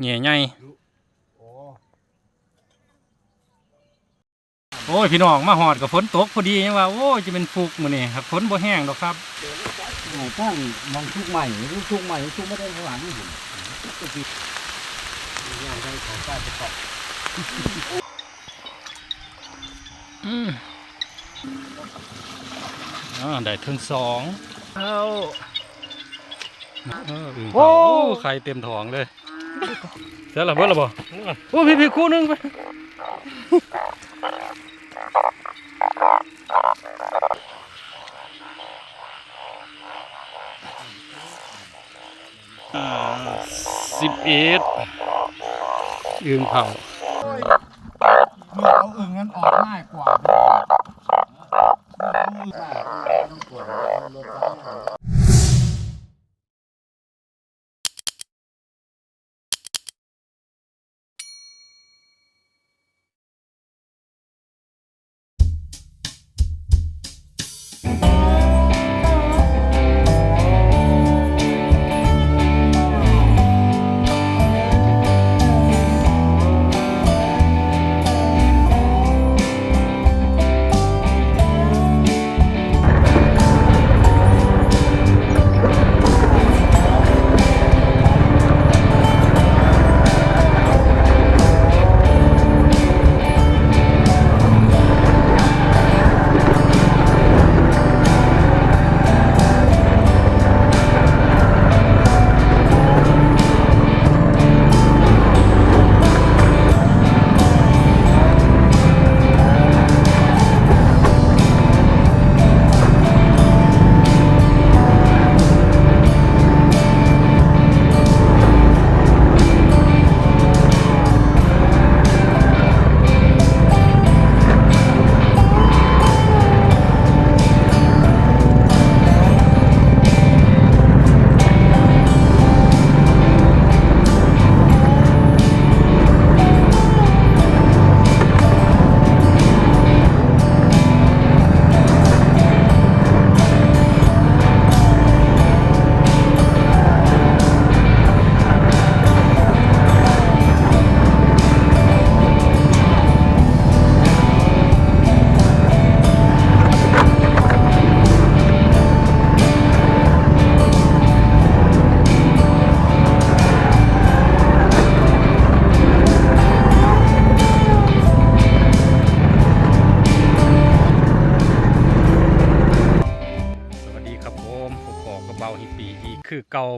แง่ใหญ่โอ้โอ้ยพี่น้องมาหอดกับฝนตกพอดียังว่าโอ้ยจะเป็นฟุกมื้อนี้ครับฝนบ่แห้งดอกครับโหตั้งมองทุกใหม่ทุกใหม่ทุกไม่ได้ข้างหลังนี่ก็คืออย่างไรของป้าจะตอบอืมอ่าได้ถึงสองเอาเอออึ่งเผาโอ้ไข่เต็มท้องเลย เสร็จแล้วเบิดแล้วบ่โอ้พี่พี่คู่หนึงไปสิบเอ็ดอึงเผา เอาอึ่งนั้นออกง่าย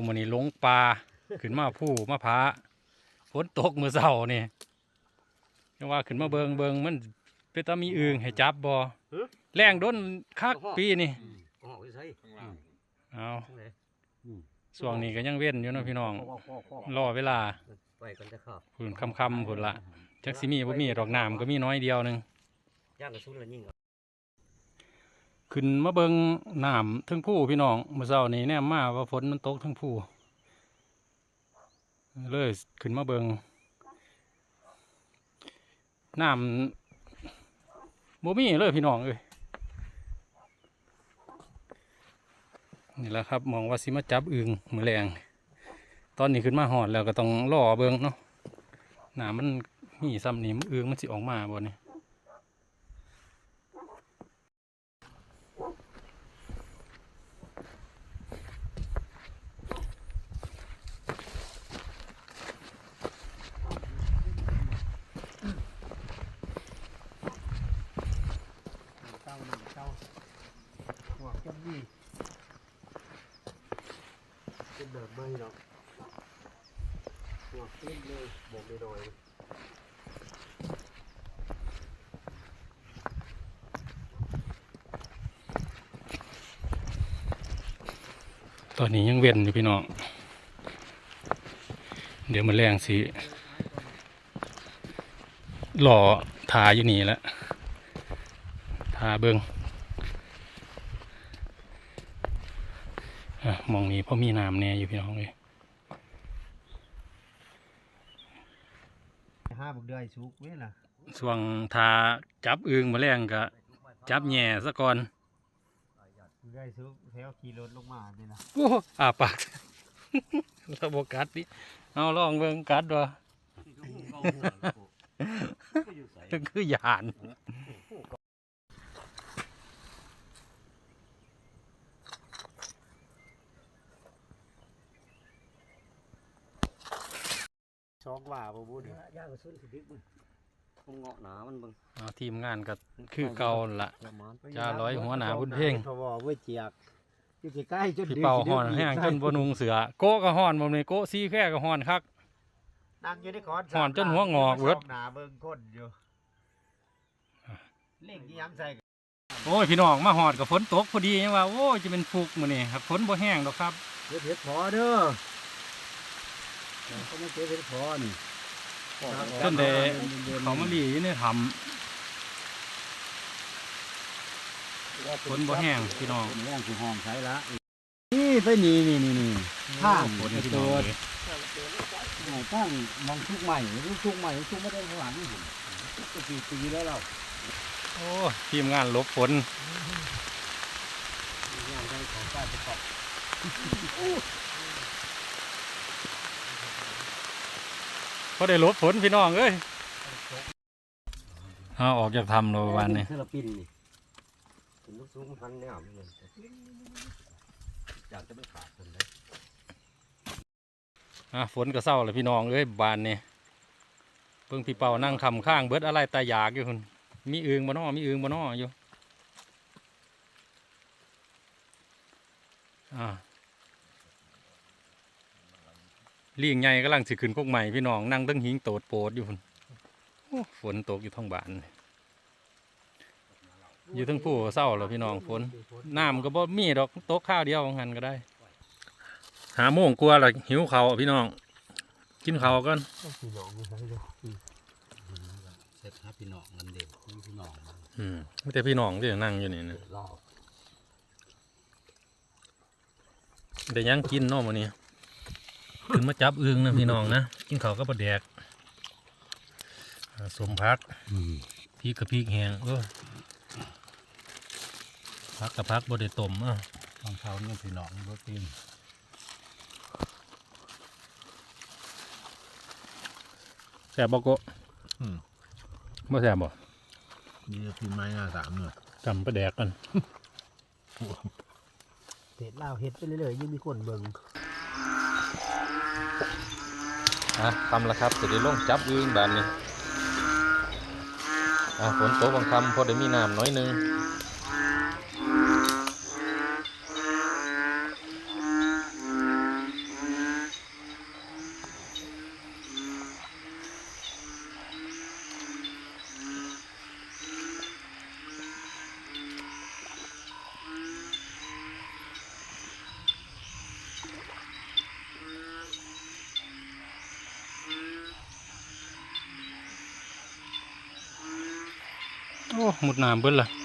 มื้อนี้ลงปลาขึ้นมาผู้มาพร้าฝนตกมื้อเช้านี่ยังว่าขึ้นมาเบิงเบิงมันเป็นตามีอึงให้จับบ่แรงด้นคักปีนี่ออกใช่เอาข้างไหนช่วงนี้ก็ยังเว้นอยู่เนาะพี่น้องรอเวลาไปกันจะขับพุ่นค่ำๆพุ่นละจักสิมีบ่มีดอกน้ำก็มีน้อยเดียวหนึงย่างกระสุนแล้วยิ่ง ขึ้นมาเบิงน้ำทั้งผู้พี่น้องเมื่อเช้านี้แน่มาว่าฝนมันตกทั้งผู้เลยขึ้นมาเบิงน้ำบ่มีเลยพี่น้องเอ้ยนี่แหละครับมองว่าสิมาจับอึงมือแรง ตอนนี้ขึ้นมาหอดแล้วก็ต้องรอเบิงเนาะน้ำมันมีซ้ำนี่อึงมันสิออกมาบ่เนี่ย เต้าหนึ่งเต้าหัวจับดีเป็นแบบไม่หรอกหัวขึ้นเลยบอกไม่น้อย ตอนนี้ยังเว้นอยู่พี่น้อง เดี๋ยวมาแรงสิหล่อทาอยู่นี่แหล้วทาเบิงอะมองนี้เพราะมีน้ำแน่อยู่พี่น้องเลยห้าบุกเดือยสุกเว้ยล่ะส่วงทาจับอึงมาแรงก็จับแหน่ซะก่อน บุกเดือยสุกแถวขี่รถลงมาเนี่ยนะโอ้อาปาก ระบบกัดดิเอาลองเบิ่งกัดว่าคือหยานช็อกว่าบ่บูดย่างกระสุนสิดึกมึง คงเงาะหนามันเบิ่งเอาทีมงานก็คือเก่านั่นละประมาณจ้าร้อยหัวหนาบุญเพ่งพอบ่เว้ยเจียกอยู่ใกล้ๆจนพี่ดึกเป่าสิดึกห่อนแห้งจนบนุงเสือโกะก็ห่อนบ่นี่โกะซีแค่ก็ห่อนคักนั่งอยู่ในคอนห่อนจนหัวงอกเบิดหนาเบิ่งคนอยู่เล่งที่ย้ำใส่โอ้ยพี่น้องมาหอดกับฝนตกพอดียังว่าโอ้ยจะเป็นฟุกมื้อนี้ครับฝนบ่แห้งดอกครับเฮ็ดเฮ็ดพอเด้อเขาไม่เก็บเฮ็ดพอนี่ จนได้เขามาลีอยู่ในถ้ำฝนบ่แห้งพี่น้องฝนแรงคือห้องใช้ละนี่ไปนี่นี่นี่นี่ทางฝนไอ้พี่ตัน้องวเลยไหนตั้งมองทุกใหม่ทุกทุกใหม่ทุกไม่ได้ข้างหลังนี่ผมก็ปีปีแล้วเราโอ้ทีมงานหลบฝนงานได้ของป้าจะตอบ พอได้หลบฝนพี่น้องเอ้ยเอาออกจากถ้ำเราวันนี้เทลปินนี่ถึงลูกซุ้มพันเนี่ยมันเลยอยากจะไม่ขาดคนเลยอะฝนก็เศร้าเลยพี่น้องเอ้ยบานนี่เพิ่งพี่เป่านั่งคำข้างเบิดอะไรตาอยากอยู่คุณมีอึงบ่นอมีอึงบ่นออยู่อ่า เลี้ยงใหญ่กำลังสิขึ้นกกใหม่พี่น้องนั่งตั้งหิงโตดโปดอยู่คุณโอ้ฝนตกอยู่ท้องบ้านอยู่ทั้งผู้เศร้าแล้วพี่น้องฝนน้ำก็บ่มีดอกตกข้าวเดียวหันก็ได้ หาโมงกลัวาและหิวเขาวพี่น้อง กินเขาวกันพี่น้องไม่ใช่เลยเสร็จครับพี่น้องเงินเด็กพี่น้องอืมไม่แต่พี่น้องที่นั่งอยู่นี่นะรอแต่ยังกินเนาะมื้อนี้ ขึ้นมาจับอึงนะพี่น้องนะกินเขาวก็ปลาแดกอ่าสมพักพริกกับพริกแห้งเออพักกับพักบดได้ต้มอะทางเขาเนี่ยพี่น้องรถตีนแซ่บบ่โกะบ่แซ่บบ่นี่พี่ไม้หน้าสามเนี่ยจำปลาแดกกันเห็ดลาวเห็ดไปเรื่อยๆยังมีคนเบิ่ง อะทำละครับจะได้ลงจับอึงแบบนี้อะฝนตกบางคำพอได้มีน้ำน้อยนึง อ้หมดน้ำเบิ้ลละ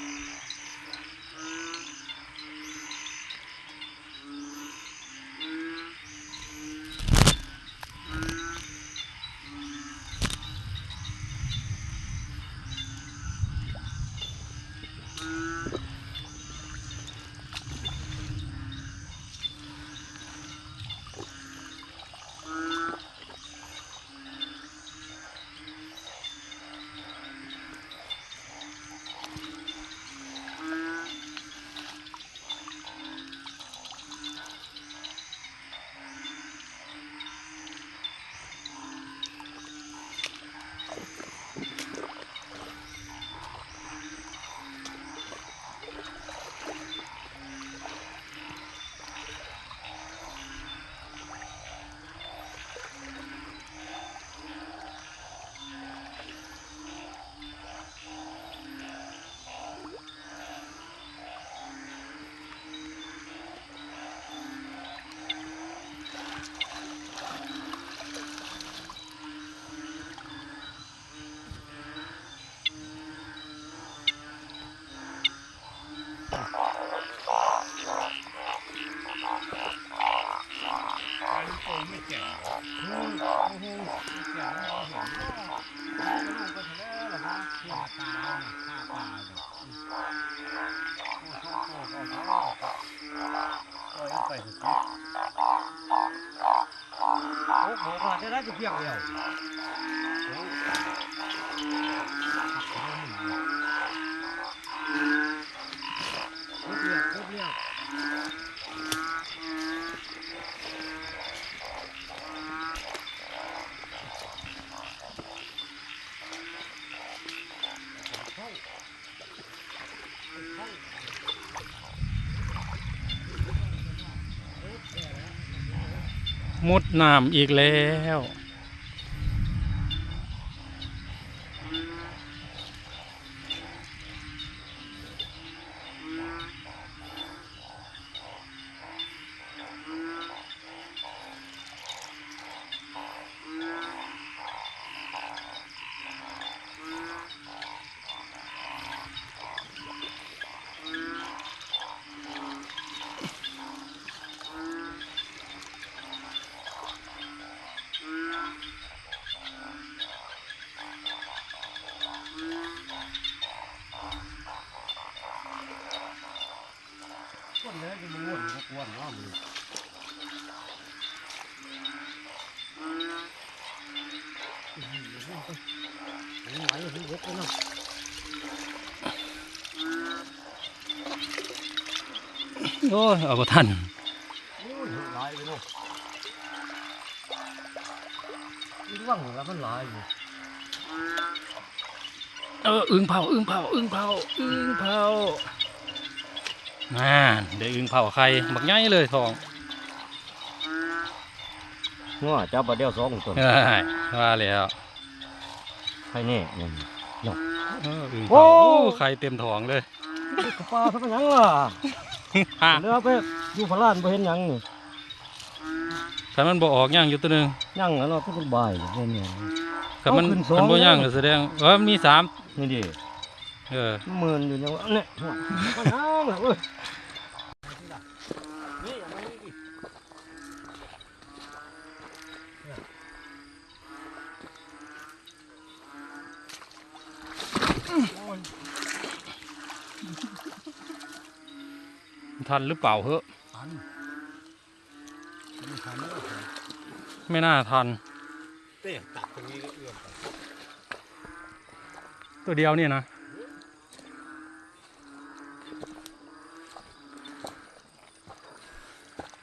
เดียวเรียบเรียบมุดน้ำอีกแล้ว ก้นเลยจะมันวนก็กวนเนาะมืออันนี้ไหวถึงยกเลยเนาะ โอ้ยเอาบ่ทันหลายไปเนาะนี่ว่างแล้วมันหลายอยู่เอออึ้งเผาอึ้งเผาอึ้งเผาอึ้งเผาน่าได้อึ้งเผาใครบักใหญ่เลยทองงัวจับมาเดียวสองตัวเอ้ยว่าแล้วใครแน่ยังเอออึ้งโอ้เผาโอ้ไข่เต็มท้องเลยปลาทักยังล่ะ เรือไปอยู่พลานไปเห็นหยังนี่ถ้ามันบ่ออกย่างอยู่ตัวหนึงยังแล้วเราะต้องบ่ายเห็นยังถ้ามันเอาขึ้นสองมันบ่ย่างแล้วก็แสดงเออมันมีสามนี่ดิเออ หมื่นอยู่ยังว่าเนี่ยมันน้ำเลยเว้ยนี่อย่ามานี่ดิ ทันหรือเปล่าเหอะทันไม่ทันเลยไม่น่าทันเตะตักตรงนี้ก็เอื้อมไปตัวเดียวเนี่ยนะ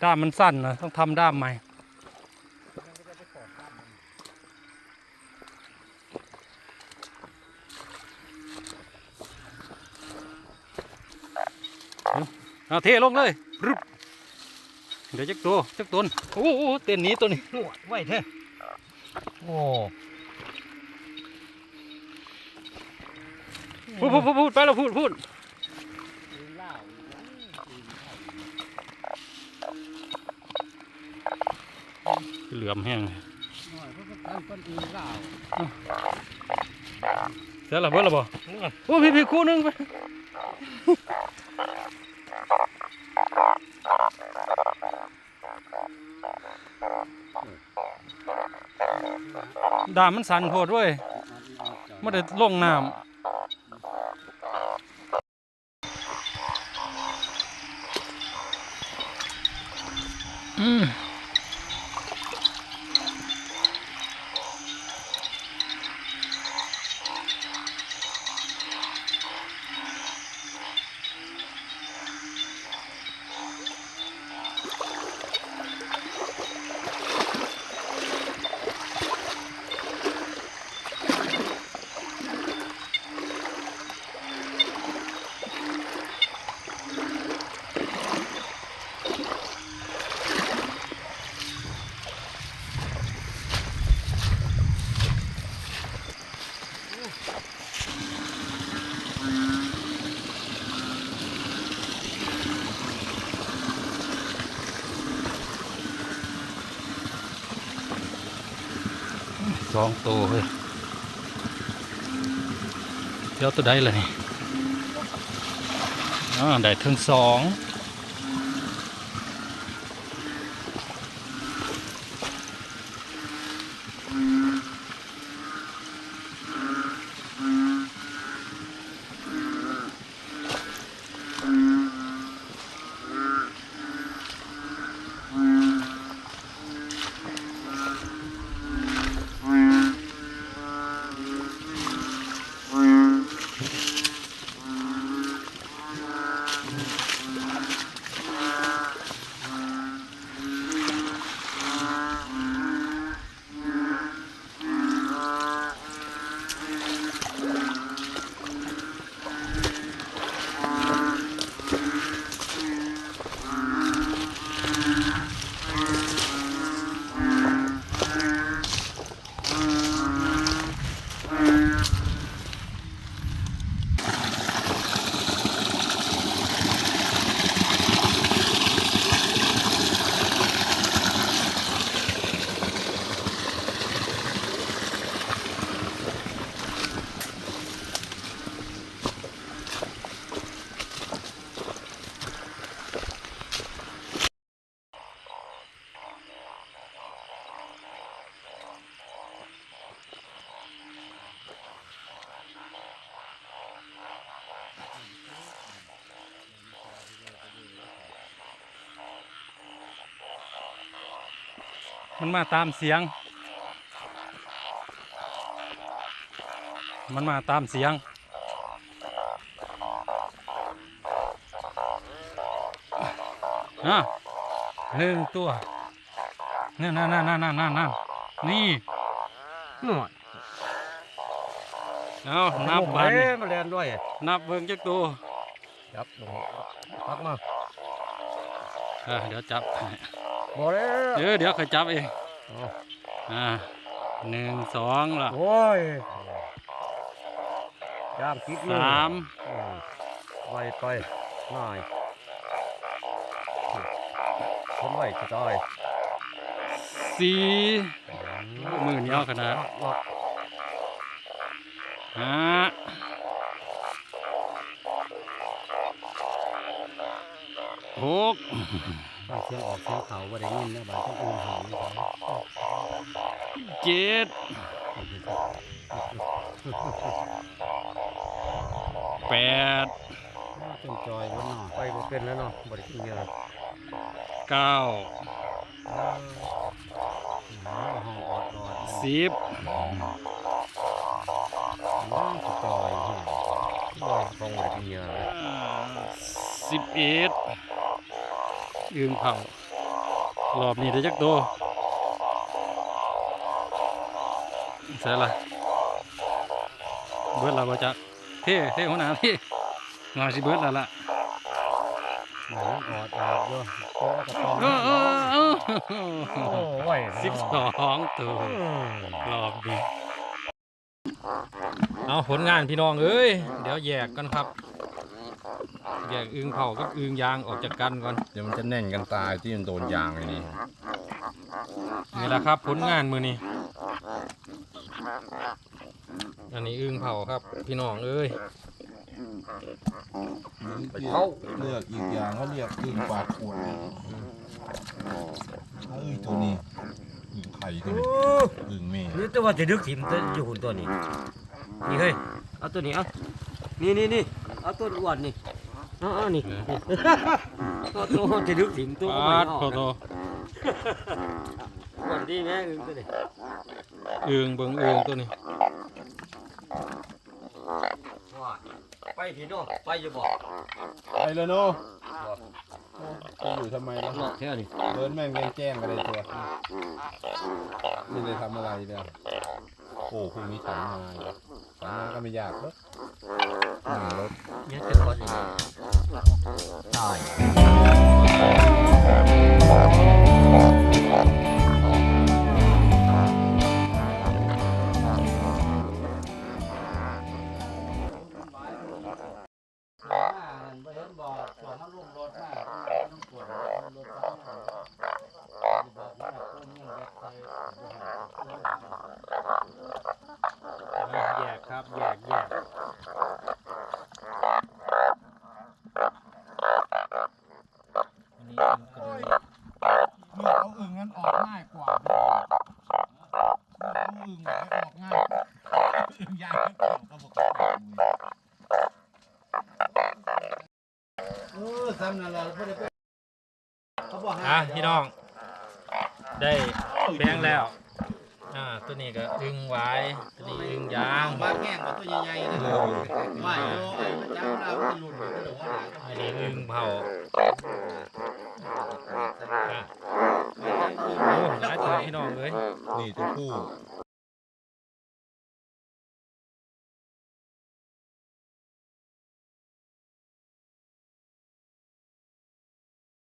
ด้ามมันสั้นนะต้องทำด้ามใหม่ เอาเทลงเลยรึบเดี๋ยวจักตัวจักตนโอ้โหเต้นหนี้ตัวนี้หนวดไว้แท้โอ้พูดพูดพูดพูดไปแล้วพูดพูดเหลือมแห้งเลยหน่อยเพราะว่าการปั้นอีเหล้าเสร็จแล้วเบิดแล้วบ่โอ้พี่พี่คู่หนึงไป ดามมันสั่นโพดเว้ยไม่ได้ลงน้ำอืม สองตัวเฮ้ยเดี๋ยวตัวได้เลยนี่อ่าได้ทั้งสอง มันมาตามเสียง มันมาตามเสียง อะหนึ่งตัวนั่นนั่นนั่นนั่นนั่นนั่นนี่หน่อยเอานับไปบันมาเรียนด้วย นับเบิ่งจักตัวจับลงพักมาอะเดี๋ยวจับให้ บ่แล้ว เดี๋ยวเดี๋ยวเขาจับเองเอา อ่าหนึ่งสองละโอ้ยย่างคิดเลยสามอืมไวไปหน่อยคนไหวจะตายสี่มือเหนียวขนาดล็อกห้าหก ฟังเสียงออกเสียงเขาบ่ได้ยินนะบางต้องอุ่นหูนี่ครับเจ็ดแปดเป็นจอยวันหน่อไปบ่เป็นแล้วเนาะบ่ได้กินเยอะเก้าสิบน้องจอยบ่บ่คงบ่ได้กินเยอะสิบเอ็ด อึงเผารอบนี้ได้จักตัวใช่ละเบิดและบ่จักเท่เท่หัวหน้าเท่งาสิเบิดและล่ะน้องออดออดอยู่โอ้กระตองเออเออเออโอ้ไหวสิบสองตัวอืมรอบนี้เอาผลงานพี่น้องเอ้ย เดี๋ยวแยกกันครับ แยกอึงเผากับอึงยางออกจากกันก่อนเดี๋ยวมันจะแน่นกันตายที่มันโดนยางไอ้นี่นี่แหละครับผลงานมือนี้อันนี้อึงเผาครับ พี่น้องเอ้ยไปเข้าเลือกอีกอย่างเขาเรียกอึ่งปากขวดเอ้ยตัวนี้อึ่งไข่ตัวนี้อึ่งเมย์นี่ตัวว่าจะดึกถิ่มตัวอยู่หุ่นตัวนี้ นี่เฮ้ย เอาตัวนี้เอานี่นี่นี่เอาตัวอ้วนนี่เอาเอานี่เอาตัวจะดึกถิ่มตัวก็ปาไม่ดออกโคโตอ้วนดีแม่อึ้งตัวนี้อึงเบิ่งอึงตัวนี้ว่าไปพี่น้องไปจะบอกไปเลยเนาะ จะอยู่ทำไมล่ะนอกแค่นี้เดินแม่งแจ้งๆกันเลยตัวไม่ได้ทำอะไรเลยโอ้พรุ่งนี้ฉันมาอีกฉันมาก็ไม่ยากหรอกนั่งรถเนี่ยจะพอดีตาย อึ่งยางก็บอกเออทำนั่นแหละเพื่อจะเขาบอกอะพี่น้อง ได้แบงแล้วอ่าตัวนี้ก็อึงไว้ตัวนี้อึงยางบ้าแง่งกับตัวใหญ่ๆนะไม่โอ้ยมันจับเราไม่หลุดไม่หลุดว่าอันนี้อึงเผาอะโอ้หลายตัวพี่น้องเลยนี่ตัวผู้